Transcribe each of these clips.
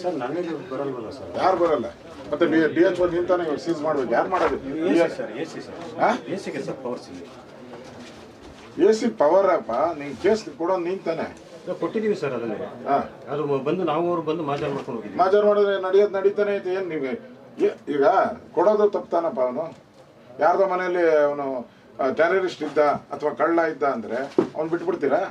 Sir ನನಗೆ ಬರಲ್ವಲ್ಲ sir. ಯಾರು ಬರಲ್ಲ? ಮತ್ತೆ ಡಿ ಎಚ್ ಒಂದು ನಿಂತಾನೆ ಇವಾಗ ಸೀಸ್ ಮಾಡ್ಬೇಕು. ಯಾರು ಮಾಡೋದು? Sir A C sir? A ಸಿಗೆ ಸರ್ ಪವರ್ ಸಿಗಿ ಎ ಸಿ ಪವರ್ ಅಪ್ಪ ನೀವು ಕೇಸ್ ಕೊಡೋದು ನಿಂತಾನೆ. ಕೊಟ್ಟಿದ್ದೀವಿ ಸರ್ ಅದನ್ನೇ. ಅದು ಬಂದು ನಾವು ಅವ್ರು ಬಂದು ಮಾಜಾರ್ ಮಾಡ್ಕೊಂಡು ಹೋಗಿದ್ವಿ ಮಾಜಾರ್ ಮಾಡಿದ್ರೆ ನಡೆಯೋದು ನಡೀತಾನೆ ಐತೆ ಏನು ನೀವು? ಈಗ ಕೊಡೋದು ತಪ್ತಾನಪ್ಪ ಅವನು. ಯಾರ್ದೋ ಮನೆಯಲ್ಲಿ ಅವನು ಟೆರರಿಸ್ಟ್ ಇದ್ದ ಅಥವಾ ಕಳ್ಳ ಇದ್ದ ಅಂದ್ರೆ ಅವ್ನು ಬಿಟ್ಬಿಡ್ತೀರಾ?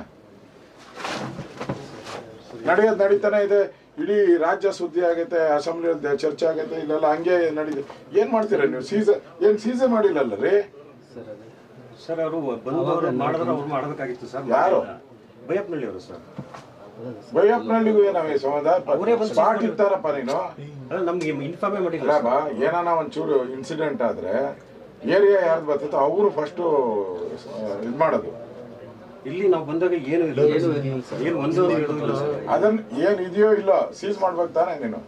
ನಡೆಯೋದು ನಡೀತಾನೆ ಇದೆ. ಇಡೀ ರಾಜ್ಯ ಸುದ್ದಿ ಆಗುತ್ತೆ ಅಸೆಂಬ್ಲಿಯಲ್ಲಿ ಚರ್ಚೆ ಆಗುತ್ತೆ ಇಲ್ಲೆಲ್ಲ ಹಂಗೆ ನಡೀತದೆ ಏನ್ ಮಾಡ್ತೀರಾ ನೀವು? ಸೀಸ ಏನ್ ಸೀಸೆ ಮಾಡಿಲ್ಲಲ್ಲ ರೀ? ಸರ್ ಅವರು ಬಂದವರು ಮಾಡಿದ್ರೆ ಅವ್ರು ಮಾಡಬೇಕಾಗಿತ್ತು ಸರ್. ಯಾರು? ಬೈಯಪ್ಪನಳ್ಳಿ ಅವರು ಸರ್. ಬೈಯಪ್ಪನಳ್ಳಿಗೂ ಏನವೇ ಸಂಬಂಧ? ಸ್ಪಾಟ್ ಇರ್ತಾರಪ್ಪ ನೀನು? ನಮ್ಗೆ ಇನ್ಫಾರ್ಮೇ ಮಾಡಿಲ್ಲ ಏನಾನ ಒಂಚೂರು ಇನ್ಸಿಡೆಂಟ್ ಆದ್ರೆ ಏರಿಯಾ ಯಾರು ಬರ್ತೈತೋ ಅವರು ಫಸ್ಟು ಇದು ಮಾಡೋದು. ಇಲ್ಲಿ ನಾವು ಬಂದಾಗ ಏನು ಇಲ್ಲ. ಏನು ಒಂದು ಅದನ್ನ ಏನ್ ಇದೆಯೋ ಇಲ್ಲ ಸೀಸ್ ಮಾಡ್ಬೇಕು ತಾನೆ ನೀನು.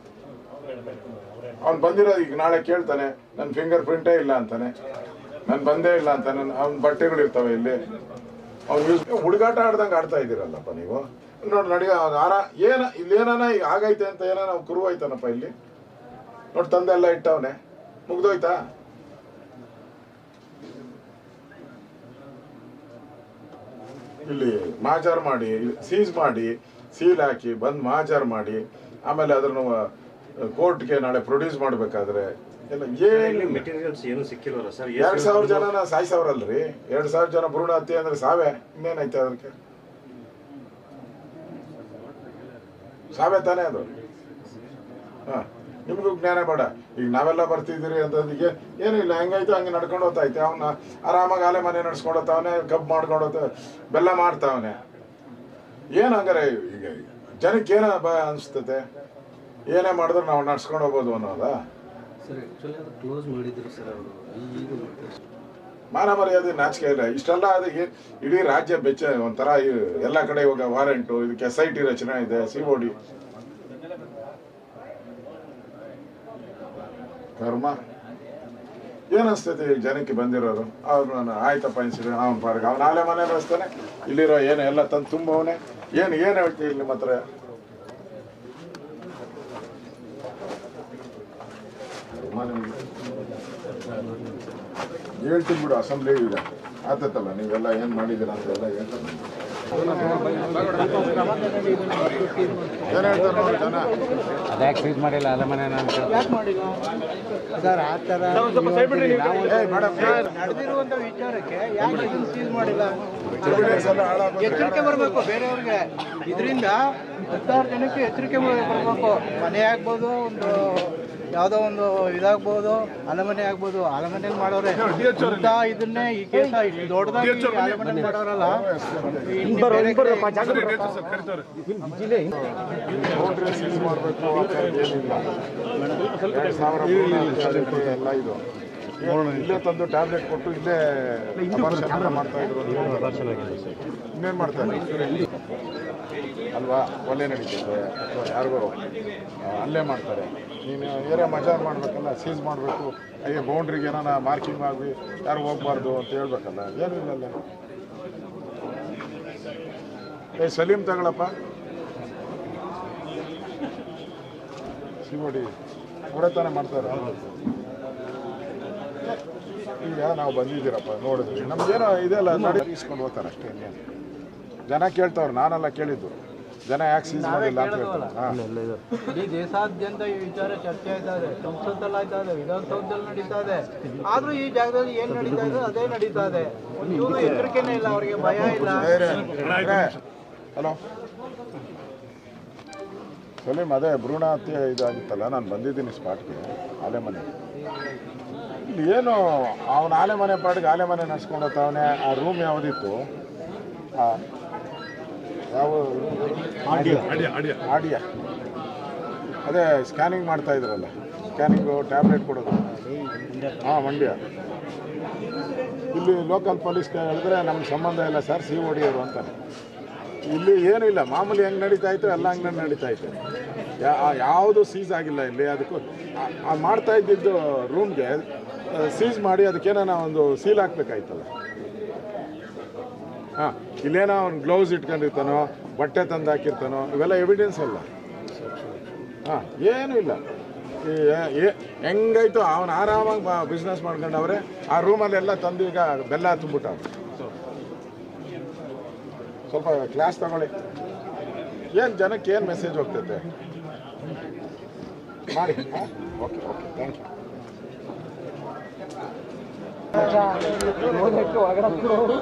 ಅವ್ನು ಬಂದಿರೋದು ಈಗ ನಾಳೆ ಕೇಳ್ತಾನೆ ನನ್ನ ಫಿಂಗರ್ ಪ್ರಿಂಟೇ ಇಲ್ಲ ಅಂತಾನೆ. ನಾನು ಬಂದೇ ಇಲ್ಲ ಅಂತಾನೆ ಅವ್ನ ಬಟ್ಟೆಗಳು ಇರ್ತವೆ ಇಲ್ಲಿ. ಅವ್ನು ಯೂಸ್ ಹುಡುಗಾಟ ಆಡ್ದಂಗೆ ಆಡ್ತಾ ಇದ್ದೀರಲ್ಲಪ್ಪ ನೀವು. ನೋಡಿ ನಡಿ ಅವ್ನ್ ಆರ ಏನ ಇಲ್ಲಿ ಏನಾನ ಈಗ ಆಗೈತೆ ಅಂತ ಏನಾನ ಕುರುವಾಯ್ತಾನಪ್ಪ ಇಲ್ಲಿ. ನೋಡಿ ತಂದೆ ಎಲ್ಲ ಇಟ್ಟವನೆ. ಮುಗ್ದೋಯ್ತಾ? ಇಲ್ಲಿ ಮಾಜಾರ್ ಮಾಡಿ ಸೀಸ್ ಮಾಡಿ ಸೀಲ್ ಹಾಕಿ ಬಂದು ಮಾಜಾರ್ ಮಾಡಿ ಆಮೇಲೆ ಅದನ್ನು ಕೋರ್ಟ್ಗೆ ನಾಳೆ ಪ್ರೊಡ್ಯೂಸ್ ಮಾಡಬೇಕಾದ್ರೆ ಎಲ್ಲ ಏನು ಮೆಟೀರಿಯಲ್ಸ್ ಏನು ಸಿಕ್ಕಿಲ್ವಲ್ಲ ಸರ್? ಎರಡ್ ಸಾವಿರ ಜನನ ಸಾಯ್ಸವ್ರಲ್ರಿ. ಎರಡ್ ಸಾವಿರ ಜನ ಭ್ರೂಣ ಹತ್ಯೆ ಅಂದ್ರೆ ಸಾವೆ ಇನ್ನೇನೈತೆ ಅದಕ್ಕೆ? ಸಾವೆ ತಾನೇ ಅದು. ಹಾ. ನಿಮ್ಗೂ ಜ್ಞಾನ ಬೇಡ. ಈಗ ನಾವೆಲ್ಲ ಬರ್ತಿದ್ದೀರಿ ಅಂತಂದಿಗೆ ಏನಿಲ್ಲ ಇಲ್ಲ ಹೆಂಗೈತೆ ಹಂಗೆ ನಡ್ಕೊಂಡು ಹೋಗ್ತೈತೆ ಅವನ್ನ ಆರಾಮಾಗಿ ಆಲೆ ಮನೆ ನಡ್ಸ್ಕೊಂಡು ಹೋಗ್ತಾವನೆ ಕಬ್ಬು ಮಾಡ್ಕೊಂಡು ಬೆಲ್ಲ ಮಾಡ್ತಾವನೆ ಏನು ಹಂಗಾರೆ ಈಗ ಜನಕ್ಕೆ ಏನ ಭಯ ಅನಿಸ್ತತೆ ಏನೇ ಮಾಡಿದ್ರು ನಾವು ನಡ್ಸ್ಕೊಂಡು ಹೋಗ್ಬೋದು ಅನ್ನೋದಾ? ಮಾನ ಮರ್ಯಾದೆ ನಾಚಿಕೆ ಇಲ್ಲ. ಇಷ್ಟೆಲ್ಲ ಅದಕ್ಕೆ ಇಡೀ ರಾಜ್ಯ ಬೆಚ್ಚ ಒಂಥರ ಎಲ್ಲ ಕಡೆ ಇವಾಗ ವಾರಂಟು ಇದಕ್ಕೆ ಎಸ್ ಐ ಟಿ ರಚನೆ ಇದೆ ಸಿ ಓ ಡಿ ಕರ್ಮ ಏನಿಸ್ತೈತಿ ಜನಕ್ಕೆ ಬಂದಿರೋರು? ಅವ್ರು ನಾನು ಆಯ್ತಪ್ಪ ಅನ್ಸಿದ್ರೆ ಅವ್ನ ಪಾರ್ಗ ಅವ್ನ ನಾಳೆ ಮನೆ ಬರ್ಸ್ತಾನೆ ಇಲ್ಲಿರೋ ಏನು ಎಲ್ಲ ತಂದು ತುಂಬವನೆ. ಏನು ಏನು ಹೇಳ್ತೀವಿ ಇಲ್ಲಿ ಮಾತ್ರ. ಹೇಳ್ತೀನಿ ಬಿಡು ಅಸೆಂಬ್ಲಿ ಈಗ ಆತತ್ತಲ್ಲ, ನೀವೆಲ್ಲ ಏನು ಮಾಡಿದ್ದೀರಾ ಅಂತೆಲ್ಲ ಹೇಳ್ತಾರೆ ಅದ್ಯಾಕೆ ಸೀಸ್ ಮಾಡಿಲ್ಲ? ಅಲ್ಲ ಮನೆ ನಾನು ಸರ್ ಆ ಥರ ನಡೆದಿರುವಂತ ವಿಚಾರಕ್ಕೆ ಯಾಕೆ ಸೀಸ್ ಮಾಡಿಲ್ಲ? ಎಚ್ಚರಿಕೆ ಬರಬೇಕು ಬೇರೆಯವ್ರಿಗೆ. ಇದರಿಂದ ಹತ್ತಾರು ಜನಕ್ಕೆ ಎಚ್ಚರಿಕೆ ಕೊಡಬೇಕು. ಮನೆ ಆಗ್ಬೋದು ಒಂದು ಯಾವುದೋ ಒಂದು ಇದಾಗ್ಬೋದು ಅಲಮನೆ ಆಗ್ಬೋದು ಅಲಮನೆಯಲ್ಲಿ ಮಾಡೋರೆ. ಇಂಥ ಇದನ್ನೇ ಈ ಕೇಸ ಇಷ್ಟು ದೊಡ್ಡದಾಗಿ ಅಲಮನೆ ಮಾಡೋರಲ್ಲ ಎಲ್ಲ ಇದು. ಇಲ್ಲೇ ತಂದು ಟ್ಯಾಬ್ಲೆಟ್ ಕೊಟ್ಟು ಇಲ್ಲೇ ಮಾಡ್ತಾ ಇದ್ರು ಇನ್ನೇನ್ ಮಾಡ್ತಾರೆ? ಅಲ್ವಾ? ಒಳ್ಳೆ ನಡೀತದೆ ಅಥವಾ ಯಾರಿಗೋ ಅಲ್ಲೇ ಮಾಡ್ತಾರೆ. ನೀನು ಏರಿಯಾ ಮಜಾರ್ ಮಾಡಬೇಕಲ್ಲ ಸೀಸ್ ಮಾಡಬೇಕು. ಅಯ್ಯೋ ಬೌಂಡ್ರಿಗೆ ಏನಾರ ಮಾರ್ಕಿಂಗ್ ಆಗಿ ಯಾರು ಹೋಗ್ಬಾರ್ದು ಅಂತ ಹೇಳ್ಬೇಕಲ್ಲ. ಏನೂ ಇಲ್ಲಲ್ಲ. ಏ ಸಲೀಮ್ ತಗೊಳಪ್ಪ. ಸಿಗೋಡಿ. ಅವರೇ ತಾನೇ ಮಾಡ್ತಾರೆ. ಈಗ ನಾವು ಬಂದಿದ್ದೀರಪ್ಪ, ನೋಡಿದ್ವಿ. ನಮ್ಗೇನೋ ಇದೆಲ್ಲ ನಡಿ ಇಸ್ಕೊಂಡು ಹೋಗ್ತಾರೆ ಅಷ್ಟೇ ಜನ ಕೇಳ್ತಾವ್ರು ನಾನೆಲ್ಲ ಕೇಳಿದ್ದು. ಜನ ಯಾಕೆ ಸೀಸ್ ಮಾಡಿಲ್ಲ ಅಂತ ಹೇಳ್ತಾರೆ. ಇಡೀ ದೇಶಾದ್ಯಂತ ಈ ವಿಚಾರ ಚರ್ಚೆ ಆಯ್ತಾ ಇದೆ ಸಂಸತ್ತಲ್ಲಿ ಆಯ್ತಾ ಇದೆ ವಿಧಾನಸೌಧದಲ್ಲಿ ನಡೀತಾ ಇದೆ ಆದ್ರೂ ಈ ಜಾಗದಲ್ಲಿ ಏನ್ ನಡೀತಾ ಇದೆ ಅದೇ ನಡೀತಾ ಇದೆ. ಎಚ್ಚರಿಕೆನೇ ಇಲ್ಲ ಅವರಿಗೆ ಭಯ ಇಲ್ಲ. ಹಲೋ. ಸಲೀಮ್ ಅದೇ ಭ್ರೂಣ ಹತ್ಯೆ ಇದಾಗಿತ್ತಲ್ಲ ನಾನು ಬಂದಿದ್ದೀನಿ ಸ್ಪಾಟ್ಗೆ ಆಲೆ ಮನೆ ಇಲ್ಲಿ ಏನು ಅವನ ಆಲೆ ಮನೆ ಪಾಟ್ಗೆ ಆಲೆ ಮನೆ ನಡ್ಸ್ಕೊಂಡು ಹೋಗ್ತಾವನೆ ಆ ರೂಮ್ ಯಾವುದಿತ್ತು? ಆ, ಯಾವ ಆಡಿಯ ಅದೇ ಸ್ಕ್ಯಾನಿಂಗ್ ಮಾಡ್ತಾ ಇದ್ರಲ್ಲ. ಸ್ಕ್ಯಾನಿಂಗು ಟ್ಯಾಬ್ಲೆಟ್ ಕೊಡೋದು. ಹಾಂ ಮಂಡ್ಯ. ಇಲ್ಲಿ ಲೋಕಲ್ ಪೊಲೀಸ್ ಹೇಳಿದ್ರೆ ನಮ್ಗೆ ಸಂಬಂಧ ಇಲ್ಲ ಸರ್ ಸಿ ಓಡಿಯವರು ಅಂತ ಇಲ್ಲಿ ಏನಿಲ್ಲ ಮಾಮೂಲಿ ಹೆಂಗೆ ನಡೀತಾ ಇತ್ತು ಎಲ್ಲ ಹಂಗೆ ನಡೀತಾ ಇತ್ತು. ಯಾ- ಯಾವುದು ಸೀಸ್ ಆಗಿಲ್ಲ ಇಲ್ಲಿ ಅದಕ್ಕೂ ಮಾಡ್ತಾ ಇದ್ದಿದ್ದು ರೂಮ್ಗೆ ಸೀಸ್ ಮಾಡಿ ಅದಕ್ಕೇನ ಒಂದು ಸೀಲ್ ಹಾಕ್ಬೇಕಾಯ್ತಲ್ಲ. ಹಾಂ, ಇಲ್ಲೇನೋ ಅವ್ನು ಗ್ಲೌಸ್ ಇಟ್ಕೊಂಡಿರ್ತಾನೋ, ಬಟ್ಟೆ ತಂದು ಹಾಕಿರ್ತಾನೋ ಇವೆಲ್ಲ ಎವಿಡೆನ್ಸ್ ಅಲ್ಲ. ಹಾಂ, ಏನೂ ಇಲ್ಲ. ಹೆಂಗಾಯ್ತು, ಅವನು ಆರಾಮಾಗಿ ಬಿಸ್ನೆಸ್ ಮಾಡ್ಕೊಂಡವ್ರೆ, ಆ ರೂಮಲ್ಲೆಲ್ಲ ತಂದು ಈಗ ಬೆಲ್ಲ ತುಂಬಿಟ್ಟವ್ರು ಸ್ವಲ್ಪ ಕ್ಲಾಸ್ ತಗೊಳ್ಳಿ. ಏನು, ಜನಕ್ಕೆ ಏನು ಮೆಸೇಜ್ ಹೋಗ್ತೈತೆ? ಮಾಡಿ ಓಕೆ ಓಕೆ ಥ್ಯಾಂಕ್ ಯು अच्छा मोने तो आगरा करो